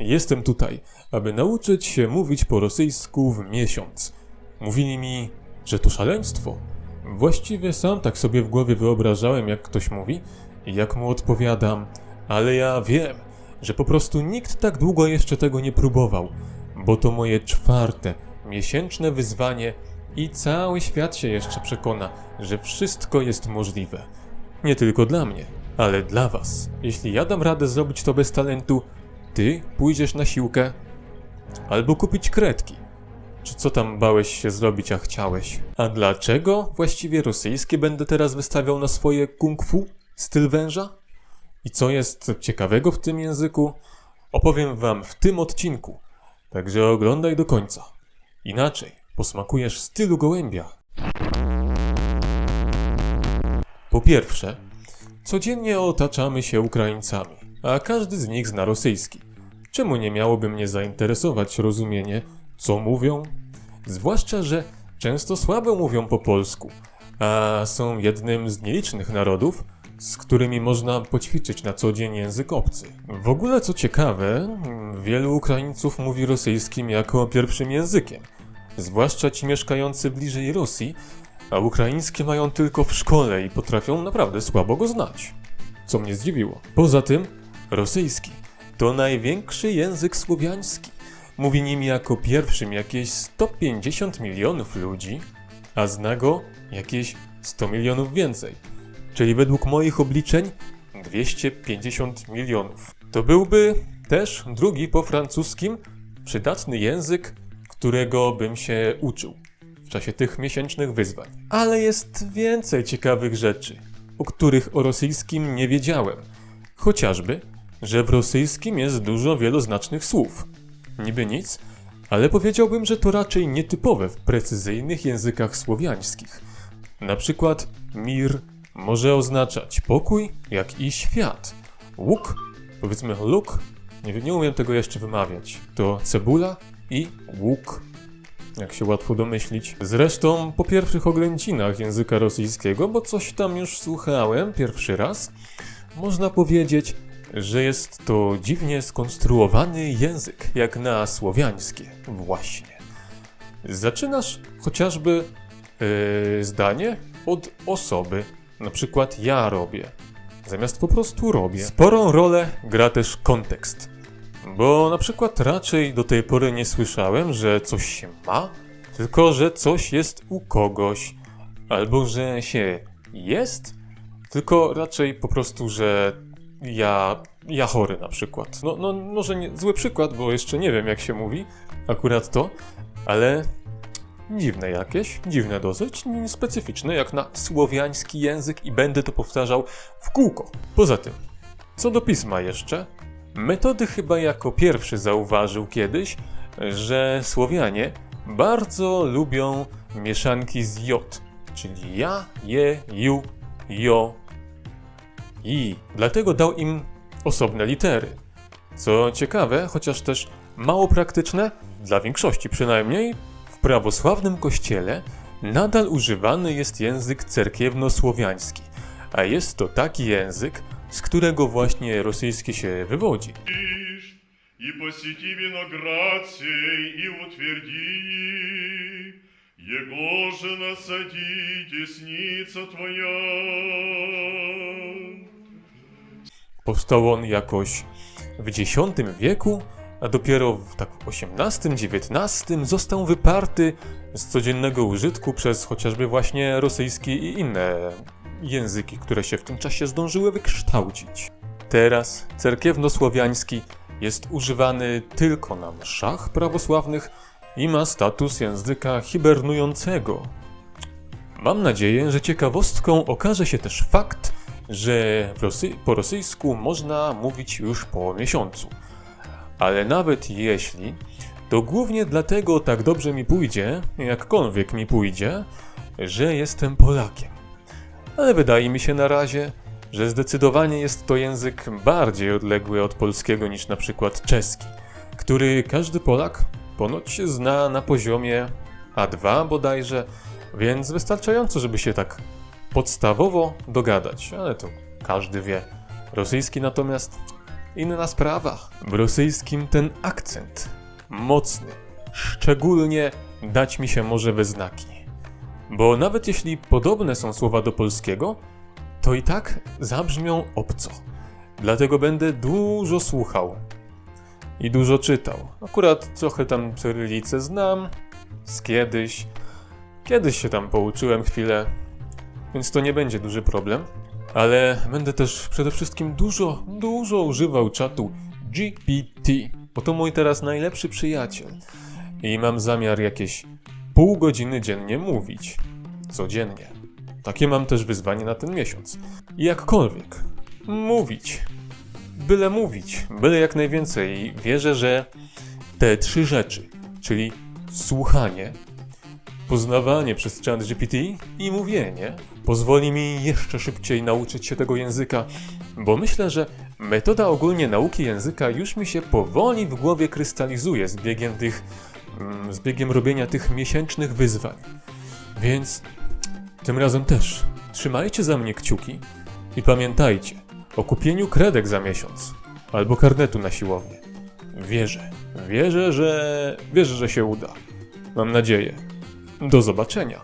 Jestem tutaj, aby nauczyć się mówić po rosyjsku w miesiąc. Mówili mi, że to szaleństwo. Właściwie sam tak sobie w głowie wyobrażałem, jak ktoś mówi i jak mu odpowiadam, ale ja wiem, że po prostu nikt tak długo jeszcze tego nie próbował, bo to moje czwarte, miesięczne wyzwanie i cały świat się jeszcze przekona, że wszystko jest możliwe. Nie tylko dla mnie, ale dla was. Jeśli ja dam radę zrobić to bez talentu, ty pójdziesz na siłkę albo kupić kredki. Czy co tam bałeś się zrobić, a chciałeś? A dlaczego właściwie rosyjskie będę teraz wystawiał na swoje kung fu? Styl węża? I co jest ciekawego w tym języku? Opowiem wam w tym odcinku. Także oglądaj do końca. Inaczej posmakujesz stylu gołębia. Po pierwsze, codziennie otaczamy się Ukraińcami, a każdy z nich zna rosyjski. Czemu nie miałoby mnie zainteresować rozumienie, co mówią? Zwłaszcza, że często słabo mówią po polsku, a są jednym z nielicznych narodów, z którymi można poćwiczyć na co dzień język obcy. W ogóle co ciekawe, wielu Ukraińców mówi rosyjskim jako pierwszym językiem, zwłaszcza ci mieszkający bliżej Rosji, a ukraińskie mają tylko w szkole i potrafią naprawdę słabo go znać. Co mnie zdziwiło. Poza tym, rosyjski to największy język słowiański. Mówi nim jako pierwszym jakieś 150 milionów ludzi, a zna go jakieś 100 milionów więcej. Czyli według moich obliczeń 250 milionów. To byłby też drugi po francuskim przydatny język, którego bym się uczył w czasie tych miesięcznych wyzwań. Ale jest więcej ciekawych rzeczy, o których o rosyjskim nie wiedziałem. Chociażby, że w rosyjskim jest dużo wieloznacznych słów. Niby nic, ale powiedziałbym, że to raczej nietypowe w precyzyjnych językach słowiańskich. Na przykład mir może oznaczać pokój, jak i świat. Łuk, powiedzmy luk, nie, nie umiem tego jeszcze wymawiać, to cebula i łuk jak się łatwo domyślić. Zresztą po pierwszych oględzinach języka rosyjskiego, bo coś tam już słuchałem pierwszy raz, można powiedzieć, że jest to dziwnie skonstruowany język, jak na słowiańskie. Właśnie. Zaczynasz chociażby yy, zdanie od osoby. Na przykład ja robię. Zamiast po prostu robię. Sporą rolę gra też kontekst. Bo na przykład raczej do tej pory nie słyszałem, że coś się ma, tylko że coś jest u kogoś, albo że się jest, tylko raczej po prostu, że ja, ja chory na przykład. No, no może nie, zły przykład, bo jeszcze nie wiem jak się mówi akurat to, ale dziwne jakieś, dziwne dosyć, specyficzne jak na słowiański język i będę to powtarzał w kółko. Poza tym, co do pisma jeszcze, Metody chyba jako pierwszy zauważył kiedyś, że Słowianie bardzo lubią mieszanki z J, czyli ja, je, ju, jo, i. Dlatego dał im osobne litery. Co ciekawe, chociaż też mało praktyczne, dla większości przynajmniej, w prawosławnym kościele nadal używany jest język cerkiewno-słowiański, a jest to taki język, z którego właśnie rosyjski się wywodzi. И посети виноград сей, и утверди их, Его же насади десница твоя. Powstał on jakoś w X wieku, a dopiero w, tak XVIII-XIX został wyparty z codziennego użytku przez chociażby właśnie rosyjski i inne języki, które się w tym czasie zdążyły wykształcić. Teraz cerkiewnosłowiański jest używany tylko na mszach prawosławnych i ma status języka hibernującego. Mam nadzieję, że ciekawostką okaże się też fakt, że Rosy po rosyjsku można mówić już po miesiącu. Ale nawet jeśli, to głównie dlatego tak dobrze mi pójdzie, jakkolwiek mi pójdzie, że jestem Polakiem ale wydaje mi się na razie, że zdecydowanie jest to język bardziej odległy od polskiego niż na przykład czeski, który każdy Polak ponoć zna na poziomie A2 bodajże, więc wystarczająco, żeby się tak podstawowo dogadać, ale to każdy wie. Rosyjski natomiast inna sprawa. W rosyjskim ten akcent mocny. Szczególnie dać mi się może we znaki. Bo nawet jeśli podobne są słowa do polskiego, to i tak zabrzmią obco. Dlatego będę dużo słuchał i dużo czytał. Akurat trochę tam cyrylicę znam z kiedyś. Kiedyś się tam pouczyłem chwilę, więc to nie będzie duży problem. Ale będę też przede wszystkim dużo, dużo używał czatu GPT, bo to mój teraz najlepszy przyjaciel. I mam zamiar jakieś pół godziny dziennie mówić. Codziennie. Takie mam też wyzwanie na ten miesiąc. Jakkolwiek. Mówić. Byle mówić. Byle jak najwięcej. I wierzę, że te trzy rzeczy, czyli słuchanie, poznawanie przez chat GPT i mówienie, pozwoli mi jeszcze szybciej nauczyć się tego języka, bo myślę, że metoda ogólnie nauki języka już mi się powoli w głowie krystalizuje z biegiem tych, mm, z biegiem robienia tych miesięcznych wyzwań. Więc tym razem też trzymajcie za mnie kciuki i pamiętajcie o kupieniu kredek za miesiąc albo karnetu na siłownię. Wierzę, wierzę, że wierzę, że się uda. Mam nadzieję. Do zobaczenia.